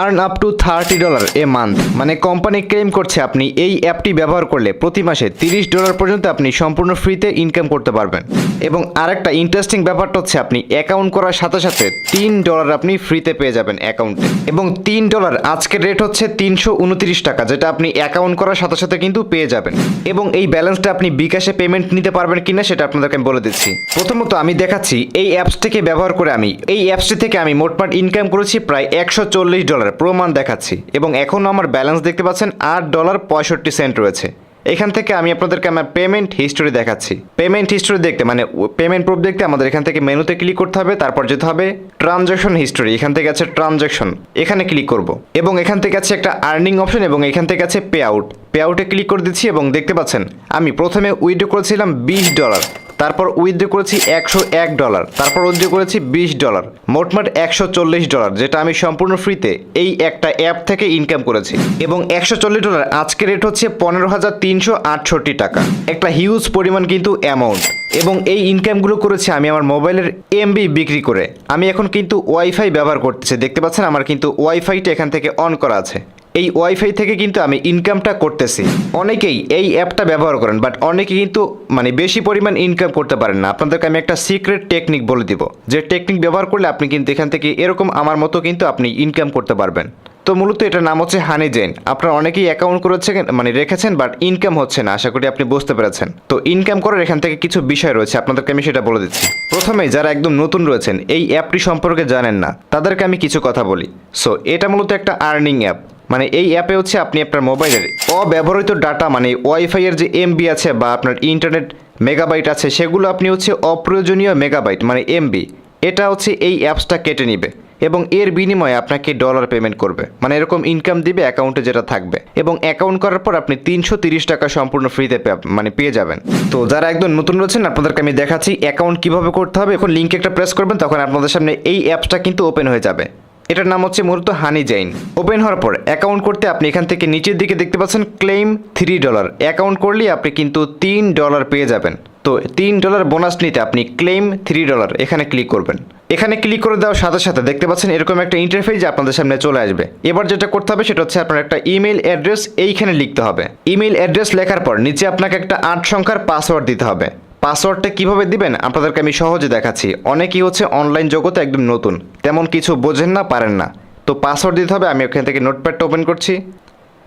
Earn up to thirty dollar a month মানে company claim করছে আপনি, এই অ্যাপটি ব্যবহার করলে প্রতি মাসে তিরিশ ডলার পর্যন্ত আপনি সম্পূর্ণ ফ্রিতে ইনকাম করতে পারবেন। এবং আরেকটা ইন্টারেস্টিং ব্যাপারটা হচ্ছে আপনি অ্যাকাউন্ট করার সাথে সাথে তিন ডলার আপনি ফ্রিতে পেয়ে যাবেন অ্যাকাউন্টে এবং তিন ডলার আজকের রেট হচ্ছে তিনশো উনত্রিশ টাকা, যেটা আপনি অ্যাকাউন্ট করার সাথে সাথে কিন্তু পেয়ে যাবেন। এবং এই ব্যালেন্সটা আপনি বিকাশে পেমেন্ট নিতে পারবেন কিনা সেটা আপনাদেরকে আমি বলে দিচ্ছি। প্রথমত আমি দেখাচ্ছি, এই অ্যাপসটিকে ব্যবহার করে আমি, এই অ্যাপসটি থেকে আমি মোটমাট ইনকাম করেছি প্রায় একশো চল্লিশ ডলার প্রমাণ দেখাচ্ছি এবং এখনও আমার ব্যালেন্স দেখতে পাচ্ছেন আট ডলার পঁয়ষট্টি সেন্ট রয়েছে। এখান থেকে আমি আপনাদেরকে আমার পেমেন্ট হিস্টোরি দেখাচ্ছি। পেমেন্ট হিস্টোরি দেখতে মানে পেমেন্ট প্রুফ দেখতে আমাদের এখান থেকে মেনুতে ক্লিক করতে হবে, তারপর যেতে হবে ট্রানজাকশন হিস্টোরি এখান থেকে আছে ট্রানজাকশন এখানে ক্লিক করব। এবং এখান থেকে আছে একটা আর্নিং অপশন এবং এখান থেকে আছে পে আউট পে আউটে ক্লিক করে দিচ্ছি এবং দেখতে পাচ্ছেন, আমি প্রথমে উইড্রো করেছিলাম বিশ ডলার তারপর উইথড্র করেছি একশো এক ডলার তারপর উইথড্র করেছি বিশ ডলার মোটমাট একশো চল্লিশ ডলার যেটা আমি সম্পূর্ণ ফ্রিতে এই একটা অ্যাপ থেকে ইনকাম করেছি। এবং একশো চল্লিশ ডলার আজকের রেট হচ্ছে পনেরো হাজার তিনশো আটষট্টি টাকা। একটা হিউজ পরিমাণ কিন্তু অ্যামাউন্ট এবং এই ইনকামগুলো করেছি আমি আমার মোবাইলের এমবি বিক্রি করে। আমি এখন কিন্তু ওয়াইফাই ব্যবহার করতেছি, দেখতে পাচ্ছেন? আমার কিন্তু ওয়াইফাইটা এখান থেকে অন করা আছে। এই ওয়াইফাই থেকে কিন্তু আমি ইনকামটা করতেছি। অনেকেই এই অ্যাপটা ব্যবহার করেন বাট অনেকে কিন্তু মানে বেশি পরিমাণ ইনকাম করতে পারেন না। আপনাদেরকে আমি একটা সিক্রেট টেকনিক বলে দিব। যে টেকনিক ব্যবহার করলে আপনি কিন্তু এখান থেকে এরকম আমার মতো কিন্তু আপনি ইনকাম করতে পারবেন। তো মূলত এটার নাম হচ্ছে হানি জেন আপনারা অনেকেই অ্যাকাউন্ট করেছেন মানে রেখেছেন বাট ইনকাম হচ্ছে না। আশা করি আপনি বুঝতে পেরেছেন। তো ইনকাম করার এখান থেকে কিছু বিষয় রয়েছে। আপনাদেরকে আমি সেটা বলে দিচ্ছি। প্রথমেই যারা একদম নতুন রয়েছেন, এই অ্যাপটি সম্পর্কে জানেন না, তাদেরকে আমি কিছু কথা বলি। সো এটা মূলত একটা আর্নিং অ্যাপ মানে এই অ্যাপে হচ্ছে আপনি আপনার মোবাইলের অব্যবহৃত ডাটা মানে ওয়াইফাই এর যে এমবি আছে বা আপনার ইন্টারনেট মেগাবাইট আছে, সেগুলো আপনি হচ্ছে অপ্রয়োজনীয় মেগাবাইট মানে এমবি। এটা হচ্ছে এই অ্যাপসটা কেটে নিবে এবং এর বিনিময়ে আপনাকে ডলার পেমেন্ট করবে। মানে এরকম ইনকাম দিবে অ্যাকাউন্টে যেটা থাকবে। এবং অ্যাকাউন্ট করার পর আপনি তিনশো তিরিশ টাকা সম্পূর্ণ ফ্রিতে মানে পেয়ে যাবেন। তো যারা একদম নতুন রয়েছেন, আপনাদেরকে আমি দেখাচ্ছি অ্যাকাউন্ট কীভাবে করতে হবে। এখন লিঙ্ক একটা প্রেস করবেন, তখন আপনাদের সামনে এই অ্যাপসটা কিন্তু ওপেন হয়ে যাবে। এটার নাম হচ্ছে মূলত হানি জাইন। ওপেন হওয়ার পর অ্যাকাউন্ট করতে আপনি এখান থেকে নিচের দিকে দেখতে পাচ্ছেন ক্লেম থ্রি ডলার অ্যাকাউন্ট করলে আপনি কিন্তু তিন ডলার পেয়ে যাবেন। তো তিন ডলার বোনাস নিতে আপনি ক্লেম থ্রি ডলার এখানে ক্লিক করবেন। এখানে ক্লিক করে দেওয়ার সাথে সাথে দেখতে পাচ্ছেন এরকম একটা ইন্টারফেস আপনাদের সামনে চলে আসবে। এবার যেটা করতে হবে সেটা হচ্ছে আপনার একটা ইমেল অ্যাড্রেস এইখানে লিখতে হবে। ইমেল অ্যাড্রেস লেখার পর নিচে আপনাকে একটা আট সংখ্যার পাসওয়ার্ড দিতে হবে। পাসওয়ার্ডটা কীভাবে দিবেন? আপনাদেরকে আমি সহজে দেখাচ্ছি। অনেকেই হচ্ছে অনলাইন জগতে একদম নতুন। তেমন কিছু বোঝেন না, পারেন না। তো পাসওয়ার্ড দিতে হবে, আমি ওখান থেকে নোটপ্যাডটা ওপেন করছি।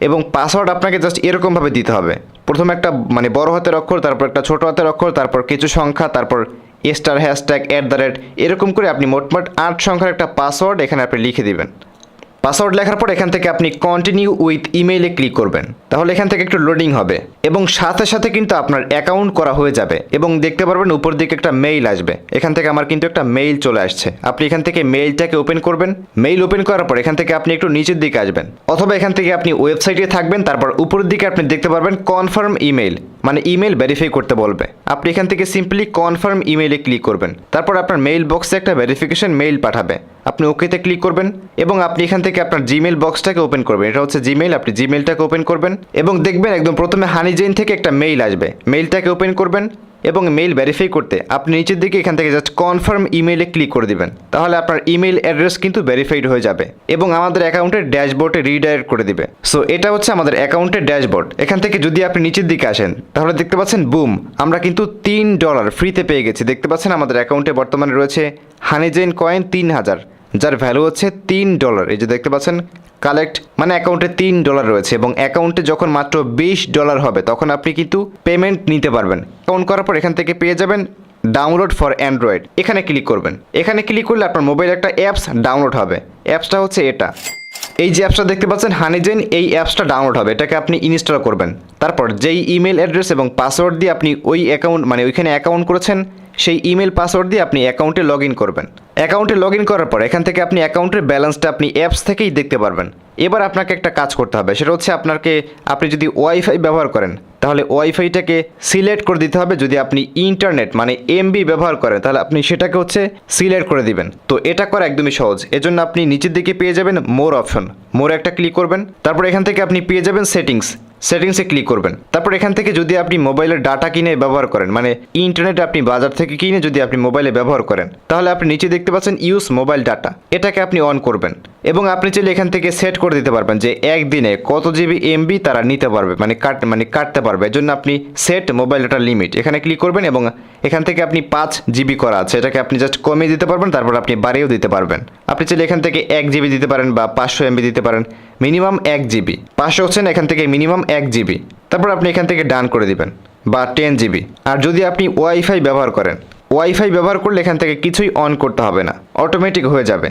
এবং পাসওয়ার্ড আপনাকে জাস্ট এরকমভাবে দিতে হবে। প্রথমে একটা মানে বড় হাতের অক্ষর, তারপর একটা ছোট হাতের অক্ষর, তারপর কিছু সংখ্যা, তারপর star hashtag at the rate এরকম করে আপনি মোটমাট আট সংখ্যার একটা পাসওয়ার্ড এখানে আপনি লিখে দিবেন। পাসওয়ার্ড লেখার পর এখান থেকে আপনি কন্টিনিউ উইথ ইমেইলে ক্লিক করবেন। তাহলে এখান থেকে একটু লোডিং হবে। এবং সাথে সাথে কিন্তু আপনার অ্যাকাউন্ট করা হয়ে যাবে। এবং দেখতে পারবেন উপর দিকে একটা মেইল আসবে। এখান থেকে আমার কিন্তু একটা মেইল চলে আসছে। আপনি এখান থেকে মেইলটাকে ওপেন করবেন। মেইল ওপেন করার পর এখান থেকে আপনি একটু নিচের দিকে আসবেন। অথবা এখান থেকে আপনি ওয়েবসাইটে থাকবেন। তারপর উপরের দিকে আপনি দেখতে পারবেন কনফার্ম ইমেইল মানে ইমেল ভেরিফাই করতে বলবে। আপনি এখান থেকে সিম্পলি কনফার্ম ইমেইলে ক্লিক করবেন। তারপর আপনার মেইল বক্সে একটা ভেরিফিকেশন মেইল পাঠাবে। আপনি ওকেতে ক্লিক করবেন এবং আপনি এখান থেকে আপনার জিমেল বক্সটাকে ওপেন করবেন। এটা হচ্ছে জিমেল আপনি জিমেলটাকে ওপেন করবেন এবং দেখবেন একদম প্রথমে হানিজেন থেকে একটা মেইল আসবে। মেইলটাকে ওপেন করবেন এবং মেইল ভেরিফাই করতে আপনি নিচের দিকে এখান থেকে জাস্ট কনফার্ম ইমেইলে ক্লিক করে দিবেন। তাহলে আপনার ইমেইল অ্যাড্রেস কিন্তু ভেরিফাইড হয়ে যাবে এবং আমাদের অ্যাকাউন্টের ড্যাশবোর্ডে রিডাইরেক্ট করে দিবে। সো এটা হচ্ছে আমাদের অ্যাকাউন্টের ড্যাশবোর্ড এখান থেকে যদি আপনি নিচের দিকে আসেন, তাহলে দেখতে পাচ্ছেন বুম আমরা কিন্তু তিন ডলার ফ্রিতে পেয়ে গেছি। দেখতে পাচ্ছেন, আমাদের অ্যাকাউন্টে বর্তমানে রয়েছে হানিজেন কয়েন তিন হাজার, যার ভ্যালু হচ্ছে তিন ডলার এই যে দেখতে পাচ্ছেন কালেক্ট মানে অ্যাকাউন্টে তিন ডলার রয়েছে এবং অ্যাকাউন্টে যখন মাত্র বিশ ডলার হবে, তখন আপনি কিন্তু পেমেন্ট নিতে পারবেন। অ্যাকাউন্ট করার পর এখান থেকে পেয়ে যাবেন ডাউনলোড ফর অ্যান্ড্রয়েড এখানে ক্লিক করবেন। এখানে ক্লিক করলে আপনার মোবাইল একটা অ্যাপস ডাউনলোড হবে। অ্যাপসটা হচ্ছে এটা। এই যে অ্যাপসটা দেখতে পাচ্ছেন হানিজেন এই অ্যাপসটা ডাউনলোড হবে। এটাকে আপনি ইনস্টল করবেন। তারপর যেই ইমেল অ্যাড্রেস এবং পাসওয়ার্ড দিয়ে আপনি ওই অ্যাকাউন্ট মানে ওইখানে অ্যাকাউন্ট করেছেন, সেই ইমেল পাসওয়ার্ড দিয়ে আপনি অ্যাকাউন্টে লগ করবেন। অ্যাকাউন্টে লগ করার পর এখান থেকে আপনি অ্যাকাউন্টের ব্যালেন্সটা আপনি অ্যাপস থেকেই দেখতে পারবেন। এবার আপনাকে একটা কাজ করতে হবে। সেটা হচ্ছে আপনাকে, আপনি যদি ওয়াইফাই ব্যবহার করেন তাহলে ওয়াইফাইটাকে সিলেক্ট করে দিতে হবে যদি আপনি ইন্টারনেট মানে এমবি ব্যবহার করেন, তাহলে আপনি সেটাকে হচ্ছে সিলেক্ট করে দিবেন। তো এটা করা একদমই সহজ। এজন্য আপনি নিচের দিকে পেয়ে যাবেন মোর অপশন। মোর একটা ক্লিক করবেন। তারপর এখান থেকে আপনি পেয়ে যাবেন সেটিংস। সেটিংসে ক্লিক করবেন। তারপর এখান থেকে যদি আপনি মোবাইলের ডাটা কিনে ব্যবহার করেন মানে ইন্টারনেট আপনি বাজার থেকে কিনে যদি আপনি মোবাইলে ব্যবহার করেন, তাহলে আপনি নিচে দেখতে পাচ্ছেন ইউজ মোবাইল ডাটা। এটাকে আপনি অন করবেন। এবং আপনি চাইলে এখান থেকে সেট করে দিতে পারবেন যে একদিনে কত জিবি এমবি তারা নিতে পারবে মানে কাট মানে কাটতে পারবে। এর জন্য আপনি সেট মোবাইল ডাটা লিমিট এখানে ক্লিক করবেন এবং এখান থেকে আপনি পাঁচ জিবি করা আছে। এটাকে আপনি জাস্ট কমিয়ে দিতে পারবেন, তারপর আপনি বাড়িয়েও দিতে পারবেন। আপনি চাইলে এখান থেকে এক জিবি দিতে পারেন বা পাঁচশো এমবি দিতে পারেন। মিনিমাম এক জিবি পাঁচশো হচ্ছেন এখান থেকে মিনিমাম এক জিবি তারপর আপনি এখান থেকে ডান করে দিবেন বা টেন জিবি আর যদি আপনি ওয়াইফাই ব্যবহার করেন ওয়াইফাই ব্যবহার করলে এখান থেকে কিছুই অন করতে হবে না। অটোমেটিক হয়ে যাবে।